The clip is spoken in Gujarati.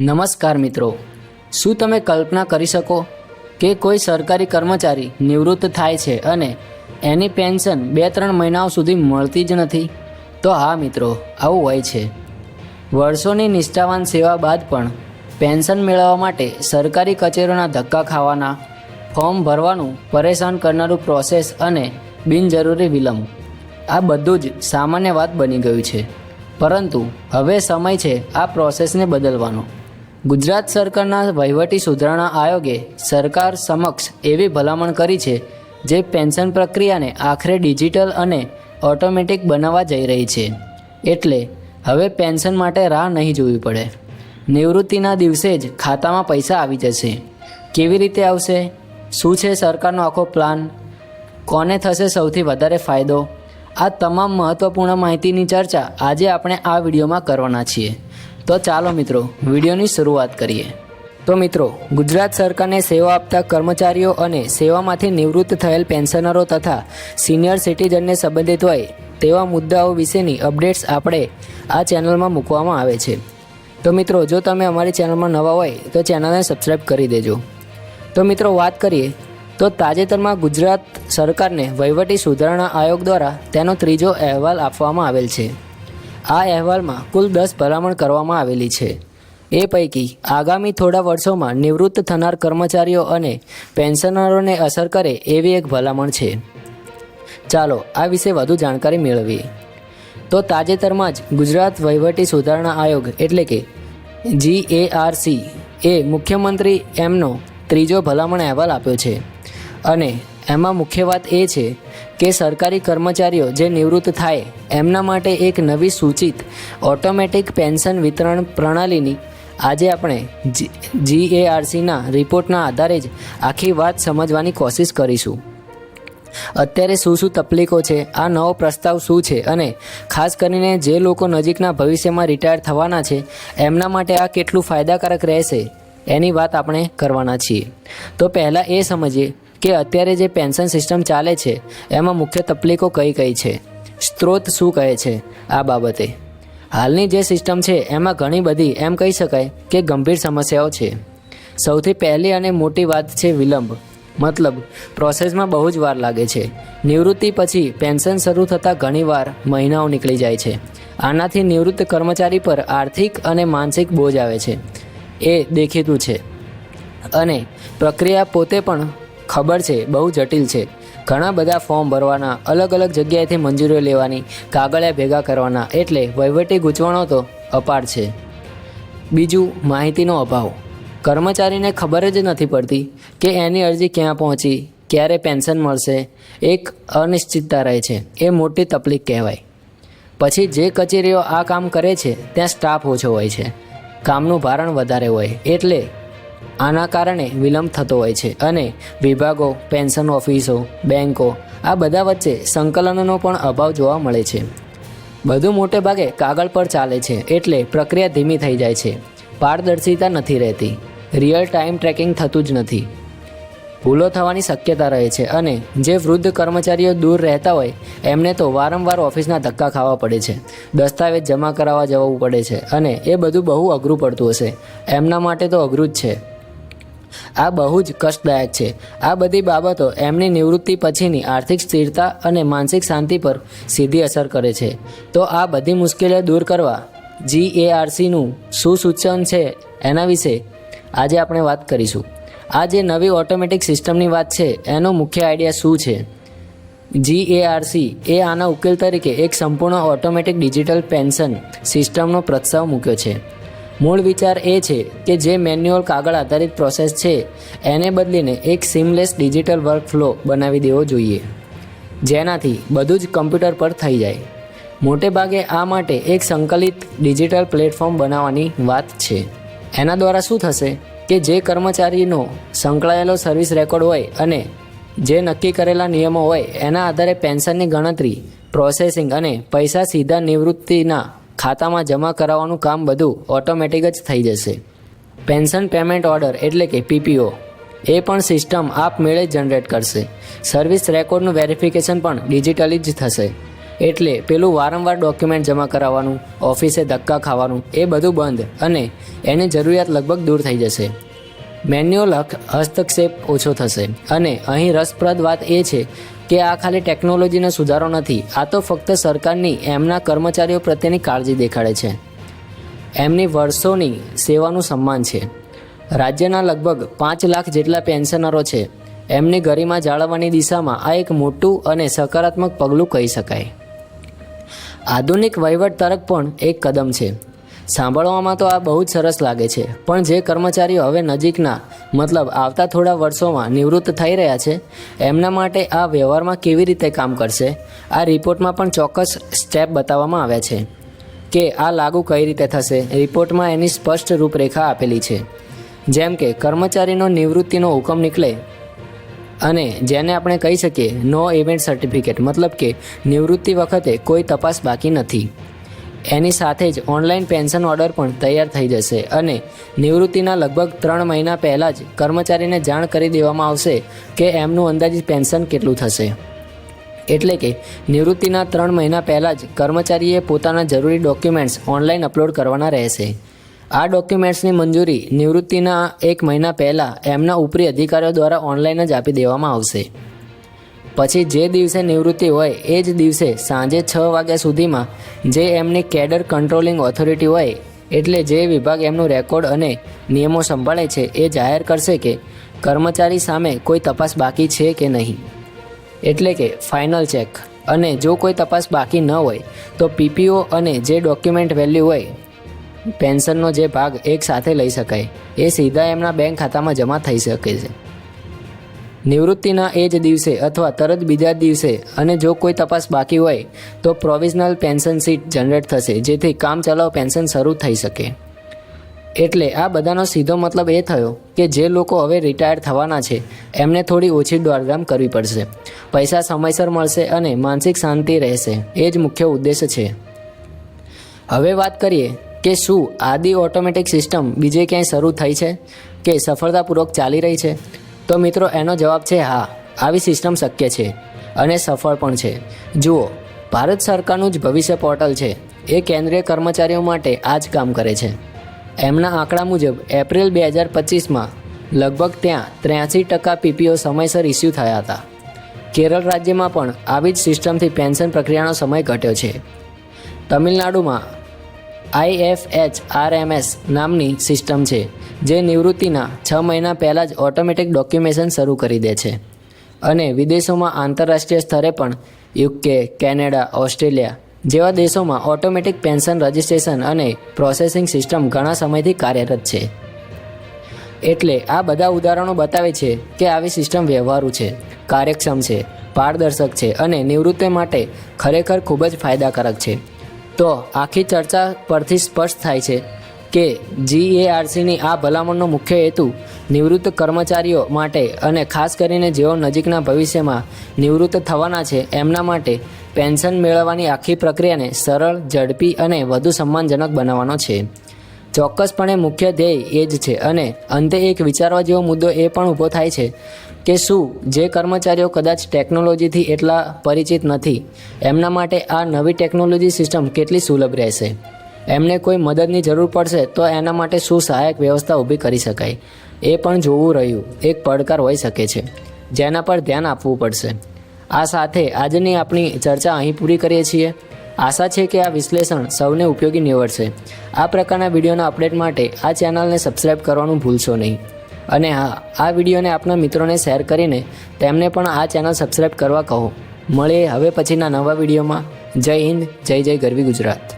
નમસ્કાર મિત્રો. શું તમે કલ્પના કરી શકો કે કોઈ સરકારી કર્મચારી નિવૃત્ત થાય છે અને એની પેન્શન બે ત્રણ મહિનાઓ સુધી મળતી જ નથી? તો હા મિત્રો, આવું હોય છે. વર્ષોની નિષ્ઠાવાન સેવા બાદ પણ પેન્શન મેળવવા માટે સરકારી કચેરીઓના ધક્કા ખાવાના, ફોર્મ ભરવાનું, પરેશાન કરનારું પ્રોસેસ અને બિનજરૂરી વિલંબ, આ બધું જ સામાન્ય વાત બની ગયું છે. પરંતુ હવે સમય છે આ પ્રોસેસને બદલવાનો. ગુજરાત સરકારના વહીવટી સુધારણા આયોગે સરકાર સમક્ષ એવી ભલામણ કરી છે, જે પેન્શન પ્રક્રિયાને આખરે ડિજિટલ અને ઓટોમેટિક બનાવવા જઈ રહી છે. એટલે હવે પેન્શન માટે રાહ નહીં જોવી પડે. નિવૃત્તિના દિવસે જ ખાતામાં પૈસા આવી જશે. કેવી રીતે આવશે? શું છે સરકારનો આખો પ્લાન? કોને થશે સૌથી વધારે ફાયદો? આ તમામ મહત્ત્વપૂર્ણ માહિતીની ચર્ચા આજે આપણે આ વિડીયોમાં કરવાના છીએ. તો ચાલો મિત્રો, વિડીયોની શરૂઆત કરીએ. તો મિત્રો, ગુજરાત સરકારને સેવા આપતા કર્મચારીઓ અને સેવામાંથી નિવૃત્ત થયેલ પેન્શનરો તથા સિનિયર સિટીઝનને સંબંધિત હોય તેવા મુદ્દાઓ વિશેની અપડેટ્સ આપણે આ ચેનલમાં મૂકવામાં આવે છે. તો મિત્રો, જો તમે અમારી ચેનલમાં નવા હોય, તો ચેનલને સબસ્ક્રાઈબ કરી દેજો. તો મિત્રો, વાત કરીએ, તો તાજેતરમાં ગુજરાત સરકારને વહીવટી સુધારણા આયોગ દ્વારા તેનો ત્રીજો અહેવાલ આપવામાં આવેલ છે. આ અહેવાલમાં કુલ દસ ભલામણ કરવામાં આવેલી છે. એ પૈકી આગામી થોડા વર્ષોમાં નિવૃત્ત થનાર કર્મચારીઓ અને પેન્શનરોને અસર કરે એવી એક ભલામણ છે. ચાલો આ વિશે વધુ જાણકારી મેળવીએ. તો તાજેતરમાં જ ગુજરાત વહીવટી સુધારણા આયોગ એટલે કે જીએઆરસી એ મુખ્યમંત્રી એમનો ત્રીજો ભલામણ અહેવાલ આપ્યો છે. અને એમાં મુખ્ય વાત એ છે કે સરકારી કર્મચારીઓ જે નિવૃત્ત થાય, એમના માટે એક નવી સૂચિત ઓટોમેટિક પેન્શન વિતરણ પ્રણાલીની આજે આપણે જીએઆરસીના રિપોર્ટના આધારે જ આખી વાત સમજવાની કોશિશ કરીશું. અત્યારે શું શું તકલીફો છે, આ નવો પ્રસ્તાવ શું છે અને ખાસ કરીને જે લોકો નજીકના ભવિષ્યમાં રિટાયર થવાના છે, એમના માટે આ કેટલું ફાયદાકારક રહેશે, એની વાત આપણે કરવાના છીએ. તો પહેલાં એ સમજીએ કે અત્યારે જે પેન્શન સિસ્ટમ ચાલે છે, એમાં મુખ્ય તકલીફો કઈ કઈ છે? સ્ત્રોત શું કહે છે આ બાબતે? હાલની જે સિસ્ટમ છે, એમાં ઘણી બધી એમ કહી શકાય કે ગંભીર સમસ્યાઓ છે. સૌથી પહેલી અને મોટી વાત છે વિલંબ. મતલબ, પ્રોસેસમાં બહુ જ વાર લાગે છે. નિવૃત્તિ પછી પેન્શન શરૂ થતાં ઘણીવાર મહિનાઓ નીકળી જાય છે. આનાથી નિવૃત્ત કર્મચારી પર આર્થિક અને માનસિક બોજ આવે છે. એ દેખીતું છે. અને પ્રક્રિયા પોતે પણ ખબર છે, બહુ જટિલ છે. ઘણા બધા ફોર્મ ભરવાના, અલગ અલગ જગ્યાએથી મંજૂરીઓ લેવાની, કાગળિયા ભેગા કરવાના, એટલે વહીવટી ગૂંચવણો તો અપાર છે. બીજું, માહિતીનો અભાવ. કર્મચારીને ખબર જ નથી પડતી કે એની અરજી ક્યાં પહોંચી, ક્યારે પેન્શન મળશે. એક અનિશ્ચિતતા રહે છે, એ મોટી તકલીફ કહેવાય. પછી જે કચેરીઓ આ કામ કરે છે, ત્યાં સ્ટાફ ઓછો હોય છે. કામનું ભારણ વધારે હોય, એટલે આના કારણે વિલંબ થતો હોય છે અને વિભાગો, પેન્શન ઓફિસો બેન્કો આ બધા વચ્ચે સંકલનનો પણ અભાવ જોવા મળે છે. બધું મોટે ભાગે કાગળ પર ચાલે છે એટલે પ્રક્રિયા ધીમી થઈ જાય છે. પારદર્શિતા નથી રહેતી. રિયલ ટાઈમ ટ્રેકિંગ થતું જ નથી. ભૂલો થવાની શક્યતા રહે છે અને જે વૃદ્ધ કર્મચારીઓ દૂર રહેતા હોય, એમને તો વારંવાર ઓફિસના ધક્કા ખાવા પડે છે, દસ્તાવેજ જમા કરાવવા જવું પડે છે અને એ બધું બહુ અઘરું પડતું હશે. એમના માટે તો અઘરું જ છે. આ બહુ જ કષ્ટદાયક છે. આ બધી બાબતો એમની નિવૃત્તિ પછીની આર્થિક સ્થિરતા અને માનસિક શાંતિ પર સીધી અસર કરે છે. તો આ બધી મુશ્કેલીઓ દૂર કરવા જીએઆરસીનું શું સૂચન છે એના વિશે આજે આપણે વાત કરીશું. આ જે નવી ઓટોમેટિક સિસ્ટમની વાત છે, એનો મુખ્ય આઈડિયા શું છે? જીએઆરસી એ આના ઉકેલ તરીકે એક સંપૂર્ણ ઓટોમેટિક ડિજિટલ પેન્શન સિસ્ટમનો પ્રસ્તાવ મૂક્યો છે. મૂળ વિચાર એ છે કે જે મેન્યુઅલ કાગળ આધારિત પ્રોસેસ છે, એને બદલીને એક સિમલેસ ડિજિટલ વર્કફ્લો બનાવી દેવો જોઈએ. જેનાથી બધું જ કમ્પ્યુટર પર થઈ જાય. મોટે ભાગે આ માટે એક સંકલિત ડિજિટલ પ્લેટફોર્મ બનાવવાની વાત છે. એના દ્વારા શું થશે? કે જે કર્મચારીનો સંકળાયેલો સર્વિસ રેકોર્ડ હોય અને જે નક્કી કરેલા નિયમો હોય, એના આધારે પેન્શનની ગણતરી પ્રોસેસિંગ અને પૈસા સીધા નિવૃત્તિના ખાતામાં જમા કરાવવાનું કામ બધું ઓટોમેટિક જ થઈ જશે. પેન્શન પેમેન્ટ ઓર્ડર એટલે કે પીપીઓ એ પણ સિસ્ટમ આપમેળે જનરેટ કરશે. સર્વિસ રેકોર્ડનું વેરિફિકેશન પણ ડિજિટલી જ થશે. એટલે પેલું વારંવાર ડોક્યુમેન્ટ જમા કરાવવાનું ઓફિસે ધક્કા ખાવાનું, એ બધું બંધ અને એની જરૂરિયાત લગભગ દૂર થઈ જશે. મેન્યુઅલ હસ્તક્ષેપ ઓછો થશે. અને અહીં રસપ્રદ વાત એ છે કે આ ખાલી ટેકનોલોજીનો સુધારો નથી, આ તો ફક્ત સરકારની એમના કર્મચારીઓ પ્રત્યેની કાળજી દેખાડે છે. એમની વર્ષોની સેવાનું સન્માન છે. રાજ્યના લગભગ પાંચ લાખ જેટલા પેન્શનરો છે. એમની ગરિમા જાળવવાની દિશામાં આ એક મોટું અને સકારાત્મક પગલું કહી શકાય. આધુનિક વહીવટ તરફ પણ એક કદમ છે. સાંભળવામાં તો આ બહુ જ સરસ લાગે છે, પણ જે કર્મચારીઓ હવે નજીકના, મતલબ આવતા થોડા વર્ષોમાં નિવૃત્ત થઈ રહ્યા છે, એમના માટે આ વ્યવહારમાં કેવી રીતે કામ કરશે, આ રિપોર્ટમાં પણ ચોક્કસ સ્ટેપ બતાવવામાં આવ્યા છે. કે આ લાગુ કઈ રીતે થશે, રિપોર્ટમાં એની સ્પષ્ટ રૂપરેખા આપેલી છે. જેમ કે, કર્મચારીનો નિવૃત્તિનો હુકમ નીકળે અને જેને આપણે કહી શકીએ નો ઇવેન્ટ સર્ટિફિકેટ મતલબ કે નિવૃત્તિ વખતે કોઈ તપાસ બાકી નથી. એની સાથે જ ઓનલાઈન પેન્શન ઓર્ડર પણ તૈયાર થઈ જશે અને નિવૃત્તિના લગભગ ત્રણ મહિના પહેલાં જ કર્મચારીને જાણ કરી દેવામાં આવશે કે એમનું અંદાજિત પેન્શન કેટલું થશે. એટલે કે નિવૃત્તિના ત્રણ મહિના પહેલાં જ કર્મચારીએ પોતાના જરૂરી ડોક્યુમેન્ટ્સ ઓનલાઈન અપલોડ કરવાના રહેશે. આ ડોક્યુમેન્ટ્સની મંજૂરી નિવૃત્તિના એક મહિના પહેલાં એમના ઉપરી અધિકારીઓ દ્વારા ઓનલાઈન જ આપી દેવામાં આવશે. પછી જે દિવસે નિવૃત્તિ હોય એ જ દિવસે સાંજે છ વાગ્યા સુધીમાં જે એમની કેડર કંટ્રોલિંગ ઓથોરિટી હોય, એટલે જે વિભાગ એમનું રેકોર્ડ અને નિયમો સંભાળે છે એ જાહેર કરશે કે કર્મચારી સામે કોઈ તપાસ બાકી છે કે નહીં. એટલે કે ફાઇનલ ચેક. અને જો કોઈ તપાસ બાકી ન હોય, તો પીપીઓ અને જે ડોક્યુમેન્ટ વેલ્યુ હોય પેન્શનનો જે ભાગ એક સાથે લઈ શકાય, એ સીધા એમના બેંક ખાતામાં જમા થઈ શકે છે. નિવૃત્તિના એ જ દિવસે અથવા તરત બીજા દિવસે અને જો કોઈ તપાસ બાકી હોય, તો પ્રોવિઝનલ પેન્શન સીટ જનરેટ થશે, જેથી કામ ચલાવ પેન્શન શરૂ થઈ શકે. એટલે આ બધાનો સીધો મતલબ એ થયો કે જે લોકો હવે રિટાયર થવાના છે, એમને થોડી ઓછી દોડધામ કરવી પડશે. પૈસા સમયસર મળશે અને માનસિક શાંતિ રહેશે, એ જ મુખ્ય ઉદ્દેશ છે. હવે વાત કરીએ કે શું આદિ ઓટોમેટિક સિસ્ટમ બીજે ક્યાંય શરૂ થઈ છે? કે સફળતાપૂર્વક ચાલી રહી છે? તો મિત્રો, એનો જવાબ છે હા, આવી સિસ્ટમ શક્ય છે અને સફળ પણ છે. જુઓ, ભારત સરકારનું જ ભવિષ્ય પોર્ટલ છે. એ કેન્દ્રીય કર્મચારીઓ માટે આ જ કામ કરે છે. એમના આંકડા મુજબ, એપ્રિલ બે હજાર પચીસમાં લગભગ ત્યાં ત્ર્યાસી ટકા પીપીઓ સમયસર ઇસ્યુ થયા હતા. કેરળ રાજ્યમાં પણ આવી જ સિસ્ટમથી પેન્શન પ્રક્રિયાનો સમય ઘટ્યો છે. તમિલનાડુમાં આઈએફએચ આરએમએસ નામની સિસ્ટમ છે, જે નિવૃત્તિના છ મહિના પહેલાં જ ઓટોમેટિક ડોક્યુમેશન શરૂ કરી દે છે. અને વિદેશોમાં આંતરરાષ્ટ્રીય સ્તરે પણ યુકે, કેનેડા, ઓસ્ટ્રેલિયા જેવા દેશોમાં ઓટોમેટિક પેન્શન રજિસ્ટ્રેશન અને પ્રોસેસિંગ સિસ્ટમ ઘણા સમયથી કાર્યરત છે. એટલે આ બધા ઉદાહરણો બતાવે છે કે આવી સિસ્ટમ વ્યવહારુ છે, કાર્યક્ષમ છે, પારદર્શક છે અને નિવૃત્તિ માટે ખરેખર ખૂબ જ ફાયદાકારક છે. તો આખી ચર્ચા પરથી સ્પષ્ટ થાય છે કે જીએઆરસીની આ ભલામણનો મુખ્ય હેતુ નિવૃત્ત કર્મચારીઓ માટે અને ખાસ કરીને જેઓ નજીકના ભવિષ્યમાં નિવૃત્ત થવાના છે, એમના માટે પેન્શન મેળવવાની આખી પ્રક્રિયાને સરળ, ઝડપી અને વધુ સન્માનજનક બનાવવાનો છે. ચોક્કસપણે મુખ્ય ધ્યેય એ જ છે અને અંતે એક વિચારવા જેવો મુદ્દો એ પણ ઊભો થાય છે કે શું? જે કર્મચારીઓ કદાચ ટેકનોલોજીથી એટલા પરિચિત નથી, એમના માટે આ નવી ટેકનોલોજી સિસ્ટમ કેટલી સુલભ રહેશે? એમને કોઈ મદદની જરૂર પડશે તો એના માટે શું સહાયક વ્યવસ્થા ઊભી કરી શકાય? એ પણ જોવું રહ્યું. એક પડકાર હોઈ શકે છે, જેના પર ધ્યાન આપવું પડશે. આ સાથે આજની આપણી ચર્ચા અહીં પૂરી કરીએ છીએ. આશા છે કે આ વિશ્લેષણ સૌને ઉપયોગી નીવડશે. આ પ્રકારના વિડીયોના અપડેટ માટે આ ચેનલને સબસ્ક્રાઈબ કરવાનું ભૂલશો નહીં. અને હા, આ વિડીયોને આપના મિત્રોને શેર કરીને તેમને પણ આ ચેનલ સબસ્ક્રાઈબ કરવા કહો. મળીએ હવે પછીના નવા વિડીયોમાં. જય હિન્દ, જય જય ગરવી ગુજરાત.